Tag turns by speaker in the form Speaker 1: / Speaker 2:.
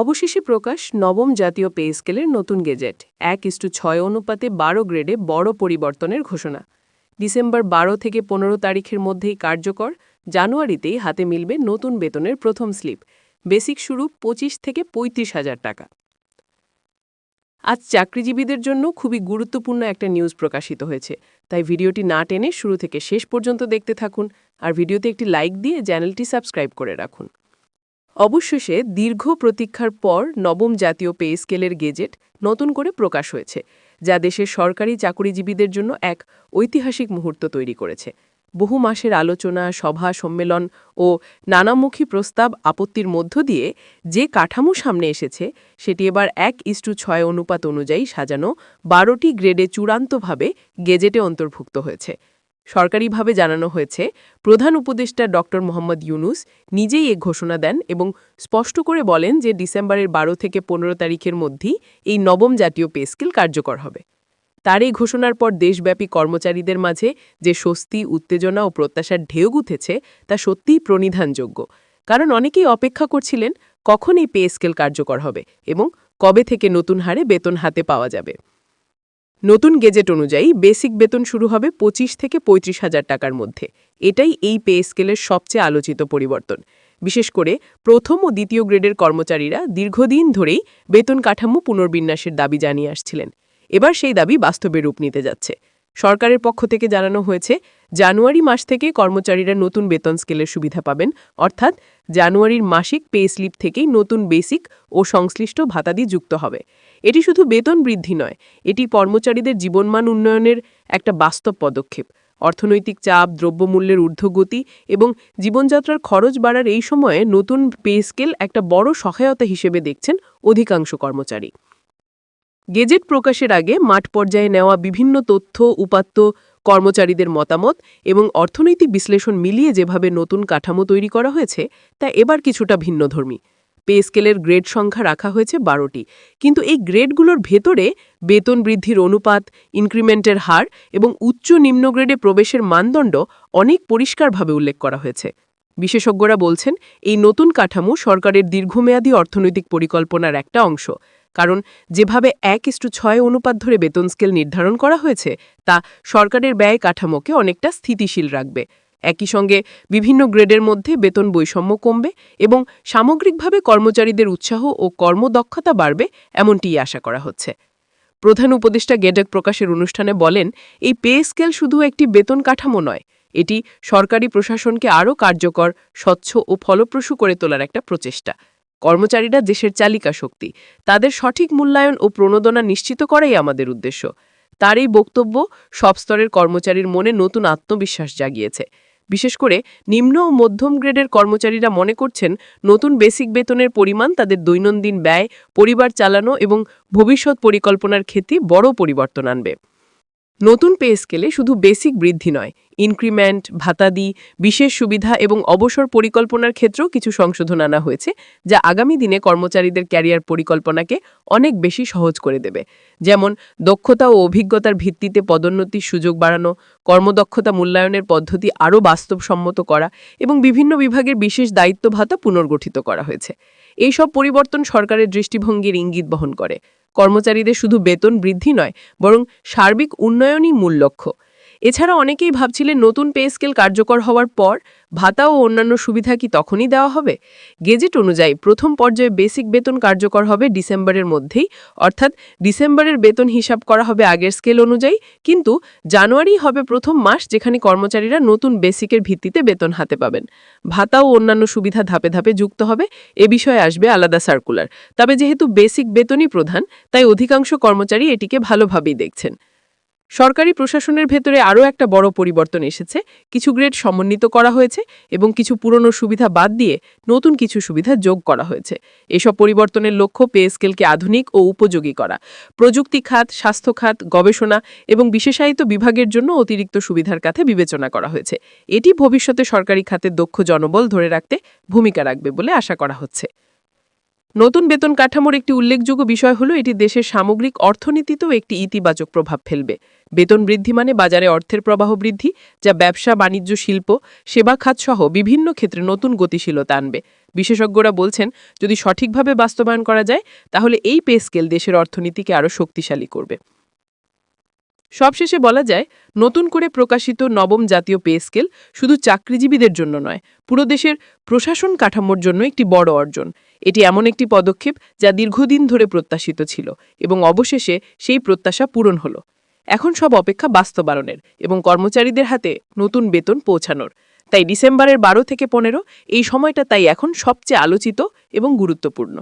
Speaker 1: অবশেষে প্রকাশ নবম জাতীয় পে স্কেলের নতুন গেজেট। এক ইস্টু ছয় অনুপাতে বারো গ্রেডে বড় পরিবর্তনের ঘোষণা। ডিসেম্বর বারো থেকে পনেরো তারিখের মধ্যেই কার্যকর, জানুয়ারিতেই হাতে মিলবে নতুন বেতনের প্রথম স্লিপ। বেসিক শুরু পঁচিশ থেকে পঁয়ত্রিশ হাজার টাকা। আজ চাকরিজীবীদের জন্য খুবই গুরুত্বপূর্ণ একটা নিউজ প্রকাশিত হয়েছে। তাই ভিডিওটি না টেনে শুরু থেকে শেষ পর্যন্ত দেখতে থাকুন, আর ভিডিওতে একটি লাইক দিয়ে চ্যানেলটি সাবস্ক্রাইব করে রাখুন। অবশেষে দীর্ঘ প্রতীক্ষার পর নবম জাতীয় পে স্কেলের গেজেট নতুন করে প্রকাশ হয়েছে, যা দেশের সরকারি চাকুরিজীবীদের জন্য এক ঐতিহাসিক মুহূর্ত তৈরি করেছে। বহু মাসের আলোচনা, সভা, সম্মেলন ও নানামুখী প্রস্তাব আপত্তির মধ্য দিয়ে যে কাঠামো সামনে এসেছে, সেটি এবার এক ইস্টু ছয় অনুপাত অনুযায়ী সাজানো বারোটি গ্রেডে চূড়ান্তভাবে গেজেটে অন্তর্ভুক্ত হয়েছে। সরকারিভাবে জানানো হয়েছে, প্রধান উপদেষ্টা ড মোহাম্মদ ইউনুস নিজেই এ ঘোষণা দেন এবং স্পষ্ট করে বলেন যে ডিসেম্বরের বারো থেকে পনেরো তারিখের মধ্যেই এই নবম জাতীয় পে স্কেল কার্যকর হবে। তার এই ঘোষণার পর দেশব্যাপী কর্মচারীদের মাঝে যে স্বস্তি, উত্তেজনা ও প্রত্যাশার ঢেউ গুথেছে, তা সত্যিই প্রণিধানযোগ্য। কারণ অনেকেই অপেক্ষা করছিলেন, কখন এই পে স্কেল কার্যকর হবে এবং কবে থেকে নতুন হারে বেতন হাতে পাওয়া যাবে। নতুন গেজেট অনুযায়ী বেসিক বেতন শুরু হবে পঁচিশ থেকে পঁয়ত্রিশ হাজার টাকার মধ্যে। এটাই এই পে স্কেলের সবচেয়ে আলোচিত পরিবর্তন। বিশেষ করে প্রথম ও দ্বিতীয় গ্রেডের কর্মচারীরা দীর্ঘদিন ধরেই বেতন কাঠামো পুনর্বিন্যাসের দাবি জানিয়ে আসছিলেন। এবার সেই দাবি বাস্তবে রূপ নিতে যাচ্ছে। সরকারের পক্ষ থেকে জানানো হয়েছে, জানুয়ারি মাস থেকে কর্মচারীরা নতুন বেতন স্কেলের সুবিধা পাবেন, অর্থাৎ জানুয়ারির মাসিক পে স্লিপ থেকেই নতুন বেসিক ও সংশ্লিষ্ট ভাতাদি যুক্ত হবে। এটি শুধু বেতন বৃদ্ধি নয়, এটি কর্মচারীদের জীবনমান উন্নয়নের একটা বাস্তব পদক্ষেপ। অর্থনৈতিক চাপ, দ্রব্যমূল্যের ঊর্ধ্বগতি এবং জীবনযাত্রার খরচ বাড়ার এই সময়ে নতুন পে স্কেল একটা বড় সহায়তা হিসেবে দেখছেন অধিকাংশ কর্মচারী। গেজেট প্রকাশের আগে মাঠ পর্যায়ে নেওয়া বিভিন্ন তথ্য, উপাত্ত কর্মচারীদের মতামত এবং অর্থনৈতিক বিশ্লেষণ মিলিয়ে যেভাবে নতুন কাঠামো তৈরি করা হয়েছে, তা এবার কিছুটা ভিন্নধর্মী। পে স্কেলের গ্রেড সংখ্যা রাখা হয়েছে বারোটি, কিন্তু এই গ্রেডগুলোর ভেতরে বেতন বৃদ্ধির অনুপাত, ইনক্রিমেন্টের হার এবং উচ্চ নিম্ন গ্রেডে প্রবেশের মানদণ্ড অনেক পরিষ্কারভাবে উল্লেখ করা হয়েছে। বিশেষজ্ঞরা বলছেন, এই নতুন কাঠামো সরকারের দীর্ঘমেয়াদী অর্থনৈতিক পরিকল্পনার একটা অংশ। কারণ যেভাবে এক ইস্টু ছয় অনুপাত ধরে বেতন স্কেল নির্ধারণ করা হয়েছে, তা সরকারের ব্যয় কাঠামোকে অনেকটা স্থিতিশীল রাখবে। একই সঙ্গে বিভিন্ন গ্রেডের মধ্যে বেতন বৈষম্য কমবে এবং সামগ্রিকভাবে কর্মচারীদের উৎসাহ ও কর্মদক্ষতা বাড়বে এমনটিই আশা করা হচ্ছে। প্রধান উপদেষ্টা গেডক প্রকাশের অনুষ্ঠানে বলেন, এই পে স্কেল শুধু একটি বেতন কাঠামো নয়, এটি সরকারি প্রশাসনকে আরও কার্যকর, স্বচ্ছ ও ফলপ্রসূ করে তোলার একটা প্রচেষ্টা। কর্মচারীরা দেশের চালিকা শক্তি। তাদের সঠিক মূল্যায়ন ও প্রণোদনা নিশ্চিত করাই আমাদের উদ্দেশ্য। তার এই বক্তব্য সব স্তরের কর্মচারীর মনে নতুন আত্মবিশ্বাস জাগিয়েছে। বিশেষ করে নিম্ন ও মধ্যম গ্রেডের কর্মচারীরা মনে করছেন, নতুন বেসিক বেতনের পরিমাণ তাদের দৈনন্দিন ব্যয়, পরিবার চালানো এবং ভবিষ্যৎ পরিকল্পনার ক্ষেত্রে বড় পরিবর্তন আনবে। নতুন পে স্কেলে শুধু বেসিক বৃদ্ধি নয়, ইনক্রিমেন্ট, ভাতাদি, বিশেষ সুবিধা এবং অবসর পরিকল্পনার ক্ষেত্রেও কিছু সংশোধন আনা হয়েছে, যা আগামী দিনে কর্মচারীদের ক্যারিয়ার পরিকল্পনাকে অনেক বেশি সহজ করে দেবে। যেমন, দক্ষতা ও অভিজ্ঞতার ভিত্তিতে পদোন্নতির সুযোগ বাড়ানো, কর্মদক্ষতা মূল্যায়নের পদ্ধতি আরও বাস্তবসম্মত করা এবং বিভিন্ন বিভাগের বিশেষ দায়িত্ব ভাতা পুনর্গঠিত করা হয়েছে। এইসব পরিবর্তন সরকারের দৃষ্টিভঙ্গির ইঙ্গিত বহন করে। কর্মচারীদের শুধু বেতন বৃদ্ধি নয় বরং সার্বিক উন্নয়নই মূল লক্ষ্য। এছাড়া অনেকেই ভাবছিলেন নতুন পে স্কেল কার্যকর হওয়ার পর ভাতা ও অন্যান্য সুবিধা কি তখনই দেওয়া হবে? গেজেট অনুযায়ী প্রথম পর্যায়ে বেসিক বেতন কার্যকর হবে ডিসেম্বরের মধ্যেই। অর্থাৎ ডিসেম্বরের বেতন হিসাব করা হবে আগের স্কেল অনুযায়ী। কিন্তু জানুয়ারি হবে প্রথম মাস যেখানে কর্মচারীরা নতুন বেসিকের ভিত্তিতে বেতন হাতে পাবেন। ভাতা ও অন্যান্য সুবিধা ধাপে ধাপে যুক্ত হবে। এ বিষয়ে আসবে আলাদা সার্কুলার। তবে যেহেতু বেসিক বেতনই প্রধান, তাই অধিকাংশ কর্মচারী এটিকে ভালোভাবেই দেখছেন। সরকারি প্রশাসনের ভেতরে আরও একটা বড় পরিবর্তন এসেছে। কিছু গ্রেড সমন্বিত করা হয়েছে এবং কিছু পুরনো সুবিধা বাদ দিয়ে নতুন কিছু সুবিধা যোগ করা হয়েছে। এসব পরিবর্তনের লক্ষ্য পে স্কেলকে আধুনিক ও উপযোগী করা। প্রযুক্তি খাত, স্বাস্থ্য খাত, গবেষণা এবং বিশেষায়িত বিভাগের জন্য অতিরিক্ত সুবিধার কাছে বিবেচনা করা হয়েছে। এটি ভবিষ্যতে সরকারি খাতে দক্ষ জনবল ধরে রাখতে ভূমিকা রাখবে বলে আশা করা হচ্ছে। নতুন বেতন কাঠামোর একটি উল্লেখযোগ্য বিষয় হলো, এটি দেশের সামগ্রিক অর্থনীতিতেও একটি ইতিবাচক প্রভাব ফেলবে। বেতন বৃদ্ধি মানে বাজারে অর্থের প্রবাহ বৃদ্ধি, যা ব্যবসা, বাণিজ্য, শিল্প, সেবা, খাত সহ বিভিন্ন ক্ষেত্রে নতুন গতিশীলতা আনবে। বিশেষজ্ঞরা বলছেন, যদি সঠিকভাবে বাস্তবায়ন করা যায়, তাহলে এই পে স্কেল দেশের অর্থনীতিকে আরও শক্তিশালী করবে। সবশেষে বলা যায়, নতুন করে প্রকাশিত নবম জাতীয় পে স্কেল শুধু চাকরিজীবীদের জন্য নয়, পুরো দেশের প্রশাসন কাঠামোর জন্য একটি বড় অর্জন। এটি এমন একটি পদক্ষেপ যা দীর্ঘদিন ধরে প্রত্যাশিত ছিল এবং অবশেষে সেই প্রত্যাশা পূরণ হল। এখন সব অপেক্ষা বাস্তবায়নের এবং কর্মচারীদের হাতে নতুন বেতন পৌঁছানোর। তাই ডিসেম্বরের বারো থেকে পনেরো এই সময়টা তাই এখন সবচেয়ে আলোচিত এবং গুরুত্বপূর্ণ।